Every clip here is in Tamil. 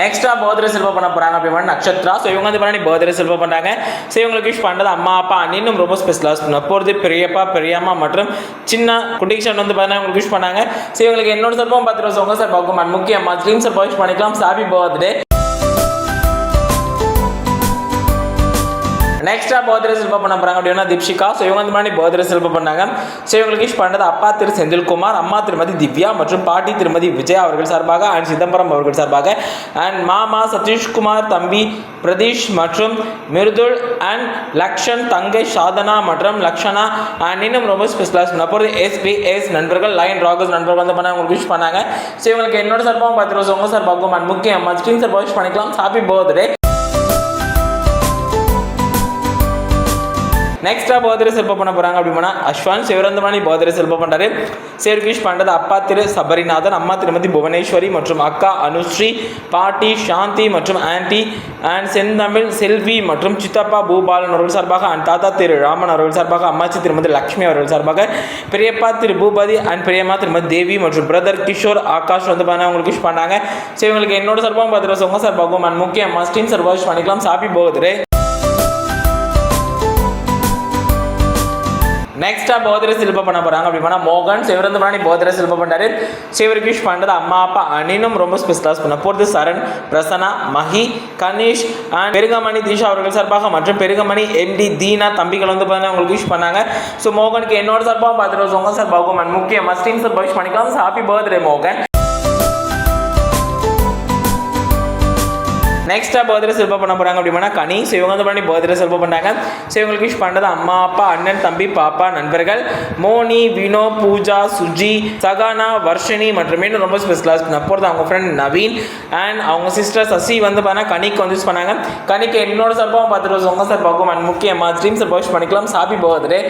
நெக்ஸ்டா பர்த்டே செல்வம் பண்ண போறாங்க அப்படின்னா நட்சத்திரா? ஸோ இவங்க வந்து பண்ணி பர்த்டே செல்வம் பண்ணுறாங்க ஸோ இவங்களுக்கு விஷ் பண்ணுறது அம்மா அப்பா அண்ணினும் ரொம்ப ஸ்பெஷலாக போகிறது பெரியப்பா பெரியம்மா மற்றும் சின்ன குட்டிஷன் வந்து பார்த்தீங்கன்னா உங்களுக்கு விஷ் பண்ணாங்க. ஸோ இவங்களுக்கு என்னோட செல்வம் பத்து ரோஸ் சார் பார்க்கும் முக்கியமாக ட்ரீம் சார் விஷ் பண்ணிக்கலாம். சாபி பர்த்டே நெக்ஸ்டா பர்த்டே செல்ப பண்ண போறாங்க அப்படின்னா தீப்ஷிகா. ஸோ இவங்க வந்து மாதிரி பர்த்டே செல்ப பண்ணாங்க ஸோ இவங்களுக்கு விஷ் பண்ணது அப்பா திரு செந்தில்குமார் அம்மா திருமதி திவ்யா மற்றும் பாட்டி திருமதி விஜய் அவர்கள் சார்பாக அண்ட் சிதம்பரம் அவர்கள் சார்பாக. அண்ட் மாமா சதீஷ்குமார் தம்பி பிரதீஷ் மற்றும் மிருதுல் அண்ட் லக்ஷன் தங்கை சாதனா மற்றும் லக்ஷனா. அண்ட் இன்னும் ரொம்ப ஸ்பெஷலாக போகிறது எஸ்பிஎஸ் நண்பர்கள் லைன் ராகஸ் நண்பர்கள் வந்து பண்ண உங்களுக்கு விஷ் பண்ணாங்க. ஸோ இவங்களுக்கு என்னோட சார்பாகவும் பத்து உங்கள் சார் சார்பாகவும் அண்ட் முக்கியம் ஸ்க்ரீன் சார்பாக விஷ் பண்ணிக்கலாம். ஹாப்பி பர்த்டே நெக்ஸ்டா பர்த்டே செல்ப பண்ண போறாங்க அப்படின்னா அஸ்வான் சிவரந்தமணி பர்த்டே செல்ப பண்றாரு. சேர்கிஷ் பண்றது அப்பா திரு சபரிநாதன் அம்மா திருமதி புவனேஸ்வரி மற்றும் அக்கா அனுஸ்ரீ பாட்டி சாந்தி மற்றும் ஆன்டி அண்ட் செந்தமிழ் செல்வி மற்றும் சித்தப்பா பூபாலன் அவர்கள் சார்பாக அண்ட் தாத்தா திரு ராமன் அவர்கள் சார்பாக அம்மாச்சி திருமதி லக்ஷ்மி அவர்கள் சார்பாக பெரியப்பா திரு பூபதி அண்ட் பெரியம்மா திருமதி தேவி மற்றும் பிரதர் கிஷோர் ஆகாஷ் வந்து பண்ண உங்களுக்கு விஷ் பண்ணாங்க ஸோ இவங்களுக்கு என்னோட சார்பாகவும் பார்த்துட்டு சொங்க சார்பாகவும் அண்ட் முக்கியம் மஸ்டின் சார்பாக விஷ் பண்ணிக்கலாம். சாப்பி பர்த்டே நெக்ஸ்டா போதிர செல்ப பண்ண போறாங்க. அப்படின்னா மோகன் சிவரந்து பண்ணி போதிர செல்ப பண்ணாரு சிவரிகிஷ் பண்றது அம்மா அப்பா அனினும் ரொம்ப ஸ்பெஷலாஸ் பண்ண போகிறது சரண் பிரசனா மஹி கணேஷ் அண்ட் பெருகமணி தீஷா அவர்கள் சார்பாக மற்றும் பெருகமணி எம்டி தீனா தம்பிகள் வந்து பார்த்தீங்கன்னா உங்களுக்கு விஷ் பண்ணாங்க. ஸோ மோகனுக்கு என்னோட சார்பாக பார்த்துட்டு உங்க சார்பாகவும் and முக்கிய மஸ்டின் சார் விஷ் பண்ணிக்கலாம். ஹாப்பி பர்த்டே மோகன். நெக்ஸ்ட்டாக பர்த்டே செல்ப பண்ண போகிறாங்க அப்படின்னா கனி. ஸோ இவங்க வந்து பண்ணி பர்த்டே செல்ப பண்ணாங்க ஸோ இவங்களுக்கு விஷ் பண்ணுறது அம்மா அப்பா அண்ணன் தம்பி பாப்பா நண்பர்கள். மோனி வினோ பூஜா சுஜி சகானா வர்ஷினி மற்றும் இன்னும் ரொம்ப ஸ்பெஷலாக போகிறது அவங்க ஃப்ரெண்ட் நவீன். அண்ட் அவங்க சிஸ்டர் சசி வந்து பார்த்தீங்கன்னா கனிக்கு வந்து யூஸ் பண்ணாங்க. கனிக்கு என்னோட சார்பாகவும் பார்த்துட்டு உங்க சார் பார்க்கும் அண்ட் முக்கியமாக ட்ரீம் சார் விஷ் பண்ணிக்கலாம் சாப்பி பர்த்டே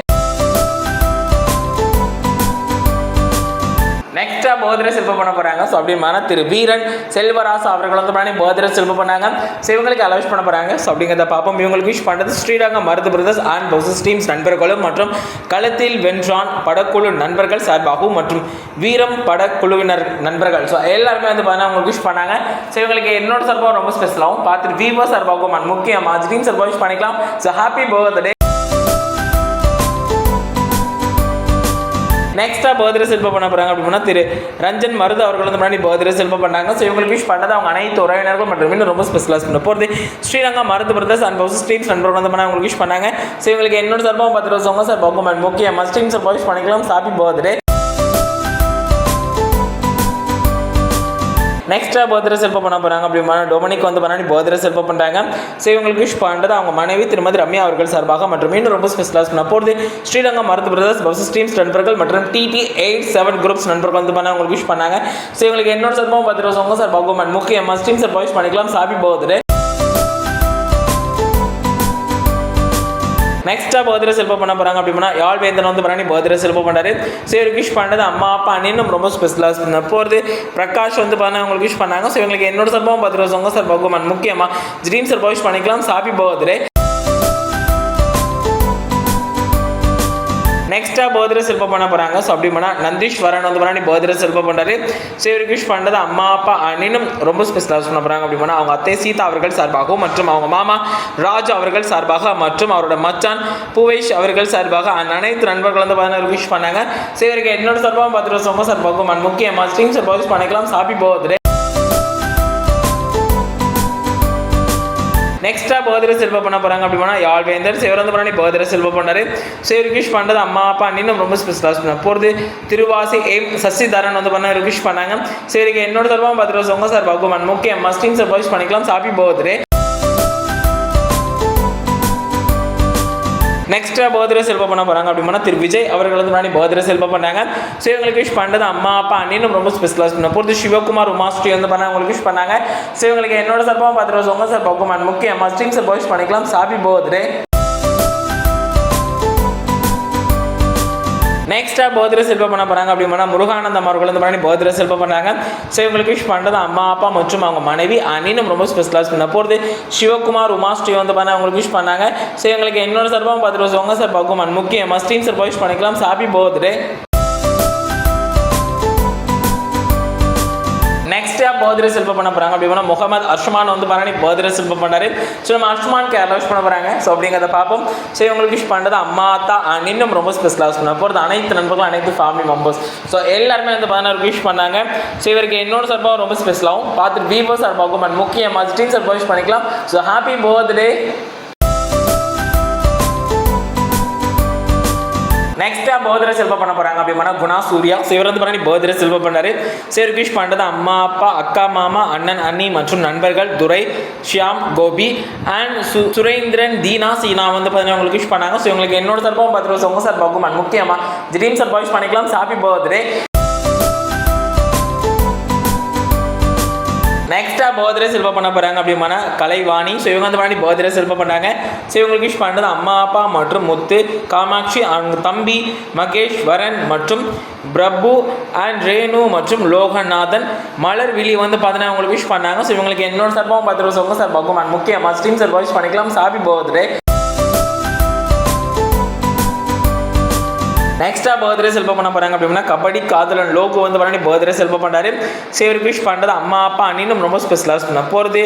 நெக்ஸ்டா போதிர சிற்பம் பண்ண போறாங்க. ஸோ அப்படிமான திரு வீரன் செல்வராசு அவர்கள் வந்து பண்ணி போதிர சிற்பம் பண்ணாங்க. ஸோ இவங்களுக்கு அலவிஷ் பண்ண போறாங்க. ஸோ அப்படிங்கிறத பார்ப்போம். இவங்களுக்கு விஷ் பண்ணுறது ஸ்ரீரங்க மருது பிரதர்ஸ் அண்ட் பவுசஸ் டீம்ஸ் நண்பர்களும் மற்றும் களத்தில் வென்றான் படக்குழு நண்பர்கள் சார்பாகவும் மற்றும் வீரம் படக்குழுவினர் நண்பர்கள். ஸோ எல்லாருமே வந்து பார்த்தீங்கன்னா உங்களுக்கு விஷ் பண்ணாங்க. ஸோ இவங்களுக்கு என்னோட சார்பாகவும் ரொம்ப ஸ்பெஷலாகவும் பார்த்துட்டு வீவோ சார்பாகவும் and முக்கியமாக ட்ரீம் சார்பாக விஷ் பண்ணிக்கலாம். ஸோ ஹாப்பி பர்த்டே நெக்ஸ்ட்டாக பர்த்டே செல்ப பண்ண போகிறாங்க அப்படின்னா திரு ரஞ்சன் மருது அவர்கள் வந்து முன்னாடி பர்த்டே செல்ப பண்ணாங்க. ஸோ இவங்களுக்கு விஷ் பண்ணது அவங்க அனைத்து உறவினர்கள் மற்றும் இன்னும் ரொம்ப ஸ்பெஷலாக பண்ண போகிறது ஸ்ரீலங்கா மருது பிரதர்ஸ் அண்ட் பவுஸ் ஸ்ட்ரீம்ஸ் நண்பர்கள் வந்து பண்ண உங்களுக்கு விஷ் பண்ணாங்க. ஸோ இவங்களுக்கு என்னோட சார்பாக பத்து ரோஸ் சார் பகுமன் முக்கியமாக ஸ்ட்ரீம் சார் விஷ் பண்ணிக்கலாம். ஹாப்பி பர்த்டே நெக்ஸ்ட்டாக பர்த்டே செல்ப பண்ண போகிறாங்க அப்படின்னா டொமினிக் வந்து பண்ணி பர்த்டே செல்ப பண்ணுறாங்க ஸோ இவங்களுக்கு விஷ் பண்ணுறது அவங்க மனைவி திருமதி ரம்யா அவர்கள் சார்பாக மற்றும் இன்னும் ரொம்ப ஸ்பெஷலாக பண்ண போகிறது ஸ்ரீரங்கம் மருத்து பிரதர்ஸ் பஸ் ஸ்ட்ரீம்ஸ் நண்பர்கள் மற்றும் டிடி எயிட் செவன் குரூப்ஸ் நண்பர்கள் வந்து பண்ண அவங்களுக்கு விஷ் பண்ணாங்க. ஸோ இவங்களுக்கு என்னோட சார்பாகவும் பத்து ரோஸ் சார் சார்பாகவும் முக்கியமாக ஸ்ட்ரீம் சார் விஷ் பண்ணிக்கலாம். சாப்பி பர்த்டே நெக்ஸ்ட்டாக பர்த்டே செல்ப பண்ண போகிறாங்க அப்படின்னா யாழ் வேந்தன் வந்து பண்ணி பர்த்டே செல்ப பண்ணாரு ஸோ இவருக்கு விஷ் பண்ணது அம்மா அப்பா அண்ணனும் ரொம்ப ஸ்பெஷலாக பண்ண போகிறது பிரகாஷ் வந்து பண்ண அவங்களுக்கு விஷ் பண்ணாங்க. ஸோ இவங்களுக்கு என்னோட சம்பவம் பத்து ரூபா சொங்க சார் பகவான் முக்கியமாக ட்ரீம் சார் விஷ் பண்ணிக்கலாம். சாப்பி பர்த்டே நெக்ஸ்ட்டாக பர்த்டே சிற்பம் பண்ண போகிறாங்க ஸோ அப்படி பண்ணால் நந்தீஸ்வரன் வந்து பண்ணி பர்த்டே சிற்பம் பண்ணுறாரு ஸோ விஷ் பண்ணுறது அம்மா அப்பா அண்ணனும் ரொம்ப ஸ்பெஷலாக பண்ண போகிறாங்க அப்படி பண்ணால் அவங்க அத்தை சீதா அவர்கள் சார்பாகவும் மற்றும் அவங்க மாமா ராஜ் அவர்கள் சார்பாக மற்றும் அவரோட மச்சான் புவேஷ் அவர்கள் சார்பாக அனைத்து நண்பர்கள் வந்து பார்த்தீங்கன்னா விஷ் பண்ணாங்க. ஸோ என்னோட சார்பாகவும் பத்து ரோஸ் சார்பாகவும் முக்கியமாக ஸ்ட்ரீம் சார்பாக பண்ணிக்கலாம். சாப்பி பர்த்டே நெக்ஸ்டா பர்த்டே செல்வ பண்ண போறாங்க அப்படின்னா யாழ்வேந்தர் சிவரந்த பண்ணி பர்த்டே செல்வ பண்ணாரு. ஸோ ரிக்விஷ் பண்ணுறது அம்மா அப்பா அண்ணினும் ரொம்ப ஸ்பெஷலாக பண்ண போகிறது திருவாசி எம் சசிதரன் வந்து பண்ண ரிக்விஷ் பண்ணாங்க. சரி என்னோட தரமாக பத்து சொங்க சார் பகவான் முக்கிய மஸ்டிங் சர்வைஸ் பண்ணிக்கலாம். சாப்பி போகுது நெக்ஸ்ட்டாக பர்த்டே செல்பா பண்ண போகிறாங்க அப்படின்னா திரு விஜய் அவர்கள் வந்து முன்னாடி பர்த்டே செல்பா பண்ணாங்க ஸோ இவங்களுக்கு விஷ் பண்ணுறது அம்மா அப்பா அண்ணன் ரொம்ப ஸ்பெஷலாக பண்ண பொறுத்து சிவகுமார் உமாஸ்ரீ வந்து பண்ண அவங்களுக்கு விஷ் பண்ணாங்க. ஸோ இவங்களுக்கு என்னோட சார்பாக பார்த்துட்டு ரோஸ் உங்க சார் பகுமான் முக்கிய மஸ்டிங் சார் விஷ் பண்ணிக்கலாம். சாப்பி பர்த்டே நெக்ஸ்ட்டாக பர்த்டே சிற்பம் பண்ண போகிறாங்க அப்படின்னா முருகானந்தம் அவர்கள் வந்து பண்ணி பர்த்டே சிற்பம் பண்ணாங்க ஸோ இவங்களுக்கு விஷ் பண்ணுறது அம்மா அப்பா மற்றும் அவங்க மனைவி அனினும் ரொம்ப ஸ்பெஷலாக பண்ண போகிறது சிவகுமார் உமாஸ்ரீ வந்து பண்ண அவங்களுக்கு விஷ் பண்ணாங்க. ஸோ இவங்களுக்கு என்னோட சார்பாக பத்து வருஷம் உங்கள் சார் பகுமான் முக்கியமாக ஸ்டீம் சார் விஷ் பண்ணிக்கலாம். சாப்பி பர்த்டே பர்த்டே செல்வ பண்ண போகிறாங்க அப்படின்னா முகமது அர்ஷ்மான் வந்து பாருங்க பர்த்டே செல்வ பண்ணாரு. ஸோ நம்ம அர்ஷமான் கேரளா விஷ் பண்ண போகிறாங்க ஸோ அப்படிங்கிறத பார்ப்போம். ஸோ இவங்களுக்கு விஷ் பண்ணுறது அம்மா அத்தா இன்னும் ரொம்ப ஸ்பெஷலாக விஷ் பண்ண போகிறது அனைத்து நண்பர்களும் அனைத்து ஃபேமிலி மெம்பர்ஸ் ஸோ எல்லாருமே வந்து பதினாறு விஷ் பண்ணாங்க. ஸோ இவருக்கு என்னோட சார்பாக ரொம்ப ஸ்பெஷலாகவும் பார்த்துட்டு வீவோ சார்பாகவும் and முக்கியமாக ஸ்டீம் சார்பாக விஷ் பண்ணிக்கலாம். ஸோ ஹாப்பி பர்த்டே நெக்ஸ்ட்டாக போதிர செல்வம் பண்ண போகிறாங்க அப்படின்னா குணா சூர்யா. ஸோ இவர் வந்து பண்ணி போதிர செல்வம் பண்ணாரு. சரி விஷ் பண்ணுறது அம்மா அப்பா அக்கா மாமா அண்ணன் அண்ணி மற்றும் நண்பர்கள் துரை ஷியாம் கோபி அண்ட் சு சுரேந்திரன் தீனா சீனா வந்து பார்த்தீங்கன்னா உங்களுக்கு விஷ் பண்ணாங்க. ஸோ இவங்களுக்கு என்னோட சார்பாகவும் பத்து வருஷம் உங்கள் சார்பாகவும் முக்கியமாக திடீர்னு சார்பாக விஷ் பண்ணிக்கலாம். சாப்பி பர்த்டே நெக்ஸ்ட்டாக பர்த்டே செல்வ பண்ண போகிறாங்க அப்படிமான கலைவாணி. ஸோ இவங்க வந்து பண்ணி பர்த்டே செல்வ பண்ணாங்க ஸோ இவங்களுக்கு விஷ் பண்ணுறது அம்மா அப்பா மற்றும் முத்து காமாட்சி அவங்க தம்பி மகேஷ் வரன் மற்றும் பிரபு அண்ட் ரேணு மற்றும் லோகநாதன். மலர் விழி வந்து பார்த்தீங்கன்னா அவங்களுக்கு விஷ் பண்ணாங்க. ஸோ இவங்களுக்கு என்னோட சார்பாகவும் பத்து ரூபா உங்கள் சார்பாகவும் and முக்கியமாக ஸ்டீம் சார் விஷ் பண்ணிக்கலாம். சாபி பர்த்டே நெக்ஸ்ட்டாக பர்த்டே செல்ப பண்ண போகிறாங்க அப்படின்னா கபடி காதலன் லோகு வந்து பண்ணி பர்த்டே செல்ப பண்ணாரு சேவர் விஷ் பண்ணுறது அம்மா அப்பா அண்ணினும் ரொம்ப ஸ்பெஷலாக பண்ண போகிறது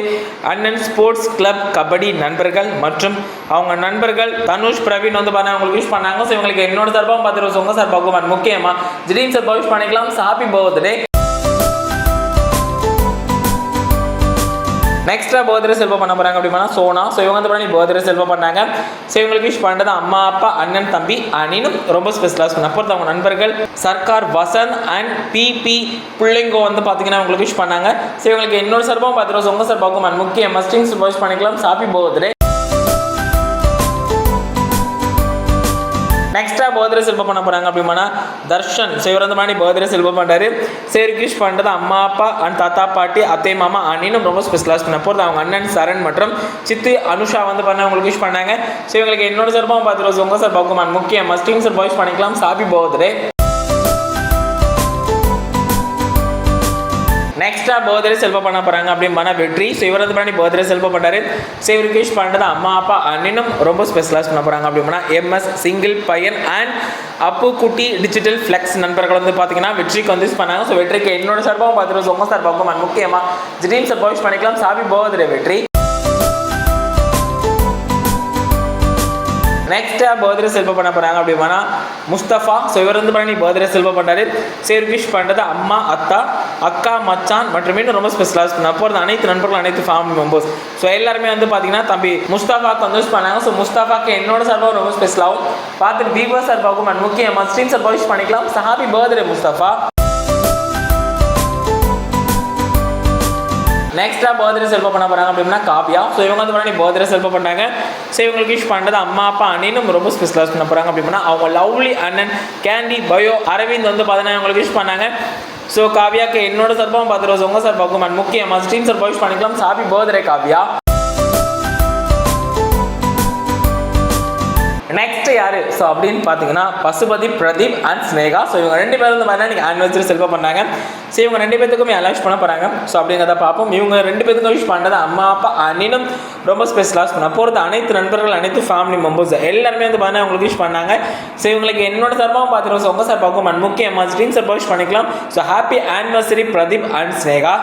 அண்ணன் ஸ்போர்ட்ஸ் கிளப் கபடி நண்பர்கள் மற்றும் அவங்க நண்பர்கள் தனுஷ் பிரவீன் வந்து பண்ண அவங்களுக்கு விஷ் பண்ணாங்க. ஸோ இவங்களுக்கு என்னோட சார்பாகவும் பத்து வருஷம் உங்கள் சார்பாகவும் முக்கியமாக திடீர்னு சார்பாக விஷ் பண்ணிக்கலாம். ஹாப்பி பர்த்டே நெக்ஸ்ட்டாக பர்த்டே செல்வம் பண்ண போகிறாங்க அப்படின்னா சோனா. ஸோ இவங்க வந்து பண்ணி பர்த்டே செல்வம் பண்ணாங்க. ஸோ இவங்களுக்கு விஷ் பண்ணுறது அம்மா அப்பா அண்ணன் தம்பி அணினும் ரொம்ப ஸ்பெஷலாக சொன்ன அப்புறம் அவங்க நண்பர்கள் சர்க்கார் வசந்த் அண்ட் பிபி பிள்ளைங்கோ வந்து பார்த்தீங்கன்னா உங்களுக்கு விஷ் பண்ணாங்க. ஸோ இவங்களுக்கு என்னோட சர்பம் பார்த்துருவோம் உங்கள் சார்பாகவும் முக்கிய மஸ்டிங்ஸ் விஷ் பண்ணிக்கலாம். ஹாப்பி பர்த்டே நெக்ஸ்ட்டாக பர்த்டே செல்வ பண்ண போகிறாங்க அப்படின்னா தர்ஷன் ஸோ இவர் வந்து மாதிரி பர்த்டே செல்வ பண்ணுறாரு சரி பண்ணுறது அம்மா அப்பா அண்ட் தாத்தா பாட்டி அத்தை மாமா அண்ணினும் ரொம்ப ஸ்பெஷலாக பண்ண போகிறது அவங்க அண்ணன் சரண் மற்றும் சித்து அனுஷா வந்து பண்ண அவங்களுக்கு விஷ் பண்ணாங்க. ஸோ இவங்களுக்கு என்னோட சார்பாகவும் பார்த்துருவோம் உங்கள் சார் பகுமான் முக்கிய மஸ்டிங் சார் விஷ் பண்ணிக்கலாம். சாபி பர்த்டே நெக்ஸ்ட்டாக பர்த்டே செல்வ பண்ண போகிறாங்க அப்படின்னா வெற்றி ஸோ இவர் வந்து பண்ணி பர்த்டே செல்வ பண்ணார் ஸோ இவருக்கு விஷ் பண்ணுறது அம்மா அப்பா அண்ணனும் ரொம்ப ஸ்பெஷலாக பண்ண போகிறாங்க அப்படின்னா எம்எஸ் சிங்கிள் பையன் அண்ட் அப்பு குட்டி டிஜிட்டல் ஃப்ளெக்ஸ் நண்பர்கள் வந்து பார்த்தீங்கன்னா வெற்றிக்கு வந்து யூஸ் பண்ணாங்க. ஸோ வெற்றிக்கு என்னோட சார்பாகவும் பார்த்துருவோம். உங்கள் சார்பாகவும் முக்கியமாக திடீர்னு சார்பாக விஷ் பண்ணிக்கலாம். சாபி பர்த்டே வெற்றி. நெக்ஸ்ட்டாக பர்த்டே செல்வ பண்ண போகிறாங்க அப்படின்னா முஸ்தஃபா ஸோ இவர் வந்து பண்ணி பர்த்டே செல்வ பண்ணுறாரு சரி விஷ் பண்ணுறது அம்மா அத்தா அக்கா மச்சான் மற்றும் இன்னும் ரொம்ப ஸ்பெஷலாக பண்ண அப்போ அனைத்து நண்பர்கள் அனைத்து ஃபேமிலி மெம்பர்ஸ் ஸோ எல்லாருமே வந்து பார்த்தீங்கன்னா தம்பி முஸ்தாஃபாக்கு வந்து விஷ் பண்ணாங்க. ஸோ முஸ்தஃபாக்கு என்னோட சார்பாக ரொம்ப ஸ்பெஷலாகவும் பார்த்துட்டு தீபா சார்பாகவும் and முக்கியமாக ஸ்ரீன் சார்பாக விஷ் பண்ணிக்கலாம். ஹாப்பி பர்த்டே முஸ்தஃபா நெக்ஸ்ட்டாக பர்த்டே செல்வ பண்ண போகிறாங்க அப்படின்னா காவியா. ஸோ இவங்க வந்து பண்ணி பர்த்டே செல்வ பண்ணாங்க ஸோ இவங்களுக்கு விஷ் பண்ணுறது அம்மா அப்பா அண்ணனும் ரொம்ப ஸ்பெஷலாக பண்ண போகிறாங்க அப்படின்னா அவங்க லவ்லி அண்ணன் கேண்டி பயோ அரவிந்த் வந்து பார்த்தீங்கன்னா இவங்களுக்கு விஷ் பண்ணாங்க. ஸோ காவியாக்கு என்னோட சார்பாகவும் பத்து ரோஸ் உங்கள் சார்பாகவும் அண்ட் முக்கியமாக ஸ்ட்ரீம் சார்பாக விஷ் பண்ணிக்கலாம். Happy birthday Kavya. நெக்ஸ்ட் யாரு? ஸோ அப்படின்னு பார்த்தீங்கன்னா பசுபதி பிரதீப் அண்ட் ஸ்னேகா ஸோ இவங்க ரெண்டு பேரும் வந்து பார்த்தீங்கன்னா ஆனிவர்சரி செல்வா பண்ணாங்க. ஸோ இவங்க ரெண்டு பேத்துக்குமே எல்லாம் விஷ் பண்ண போகிறாங்க ஸோ அப்படிங்கிறத பார்ப்போம். இவங்க ரெண்டு பேத்துக்கும் விஷ் பண்ணுறது அம்மா அப்பா அண்ணனும் ரொம்ப ஸ்பெஷலாக பண்ண போகிறது அனைத்து நண்பர்கள் அனைத்து ஃபேமிலி மெம்பர்ஸ் எல்லாருமே வந்து பார்த்தீங்கன்னா உங்களுக்கு விஷ் பண்ணாங்க. ஸோ இவங்களுக்கு என்னோட சார்பாகவும் பார்த்துருவோம் ஸோ உங்கள் சார்பாகவும் and முக்கியமாக ஸ்க்ரீன் சார்பாக விஷ் பண்ணிக்கலாம். So happy anniversary Pradeep and Sneha